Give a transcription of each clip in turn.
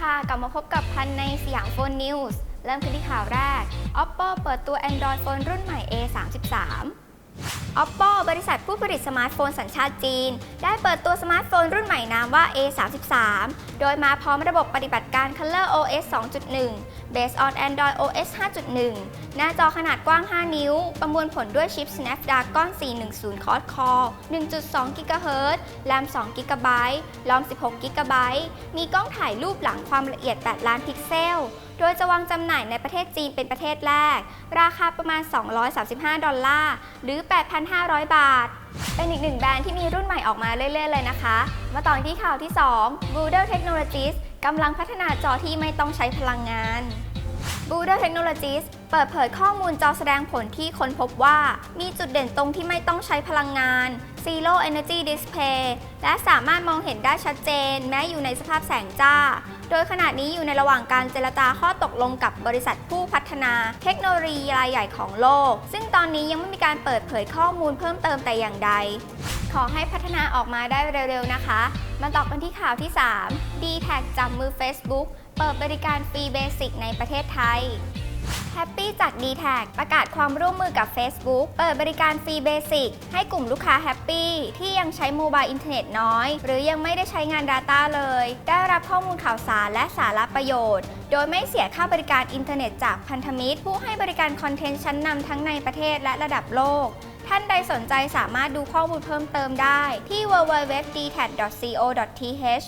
ค่ะ กลับมาพบกับพันในสยามโฟนนิวส์ เริ่มกันที่ข่าวแรก Oppo เปิดตัว Android Phone รุ่นใหม่ A33 Oppo บริษัทผู้ผลิตสมาร์ทโฟนสัญชาติจีน ได้เปิดตัวสมาร์ทโฟนรุ่นใหม่นามว่า A33 โดยมาพร้อมระบบปฏิบัติการ Color OS 2.1 Based on Android OS 5.1 หน้าจอขนาดกว้าง 5 นิ้ว ประมวลผลด้วยชิป Snapdragon 410 Quad Core 1.2 GHz RAM 2 GB ROM 16 GB มีกล้องถ่ายรูปหลังความละเอียด 8 ล้านพิกเซลโดยจะวางจำหน่ายในประเทศจีนเป็นประเทศแรก ราคาประมาณ 235 ดอลลาร์ หรือ8,500 บาท เป็นอีกหนึ่งแบรนด์ที่มีรุ่นใหม่ออกมาเรื่อยๆเลยนะคะ มาต่อที่ข่าวที่2 Google Technologies กำลังพัฒนาจอที่ไม่ต้องใช้พลังงาน b o o d e r Technologies เปิดเผยข้อมูลจอแสดงผลที่ค้นพบว่า มีจุดเด่นตรงที่ไม่ต้องใช้พลังงาน Zero Energy Display และสามารถมองเห็นได้ชัดเจน แม้อยู่ในสภาพแสงจ้า โดยขณะนี้อยู่ในระหว่างการเจรจาข้อตกลงกับบริษัทผู้พัฒนา เทคโนโลยีรายใหญ่ของโลก ซึ่งตอนนี้ยังไม่มีการเปิดเผยข้อมูลเพิ่มเติมแต่อย่างใด ขอให้พัฒนาออกมาได้เร็วๆนะคะ มาต่อกันที่ข่าวที่ 3 d t แทจับมือ Facebook เปิดบริการฟรีเบสิกในประเทศไทย แฮปปี้จาก d t แทประกาศความร่วมมือกับ Facebook เปิดบริการฟรีเบสิกให้กลุ่มลูกค้าแฮปปี้ที่ยังใช้โมบายอินเทอร์เน็ตน้อย หรือยังไม่ได้ใช้งาน Data เลย ได้รับข้อมูลข่าวสารและสาระประโยชน์ โดยไม่เสียค่าบริการอินเทอร์เน็ตจากพันธมิตร ผู้ให้บริการคอนเทนต์ชั้นนำทั้งในประเทศและระดับโลก ท่านใดสนใจสามารถดูข้อมูลเพิ่มเติมได้ที่ www.dtat.co.th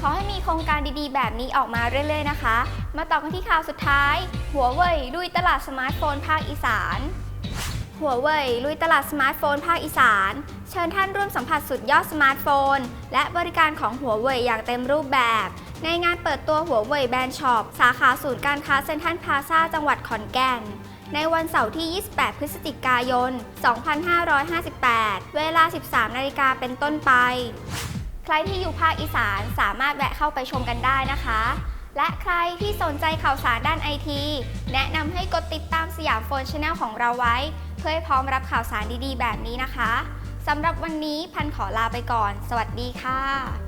ขอให้มีโครงการดีๆ แบบนี้ออกมาเรื่อยๆนะคะ มาต่อกันที่ข่าวสุดท้าย หัวเว่ยลุยตลาดสมาร์ทโฟนภาคอีสานหัวเว่ยลุยตลาดสมาร์ทโฟนภาคอีสาน เชิญท่านร่วมสัมผัสสุดยอดสมาร์ทโฟน และบริการของหัวเว่ยอย่างเต็มรูปแบบ ในงานเปิดตัวหัวเว่ยแบรนด์ช็อปสาขาศูนย์การค้าเซ็นทรัลพลาซาจังหวัดขอนแก่น ในวันเสาร์ที่ 28 พฤศจิกายน 2558 เวลา 13 นาฬิกาเป็นต้นไป ใครที่อยู่ภาคอีสานสามารถแวะเข้าไปชมกันได้นะคะ และใครที่สนใจข่าวสารด้านไอทีแนะนำให้กดติดตามสยามโฟนชาแนลของเราไว้ เพื่อให้พร้อมรับข่าวสารดีๆ แบบนี้นะคะสำหรับวันนี้พันขอลาไปก่อน สวัสดีค่ะ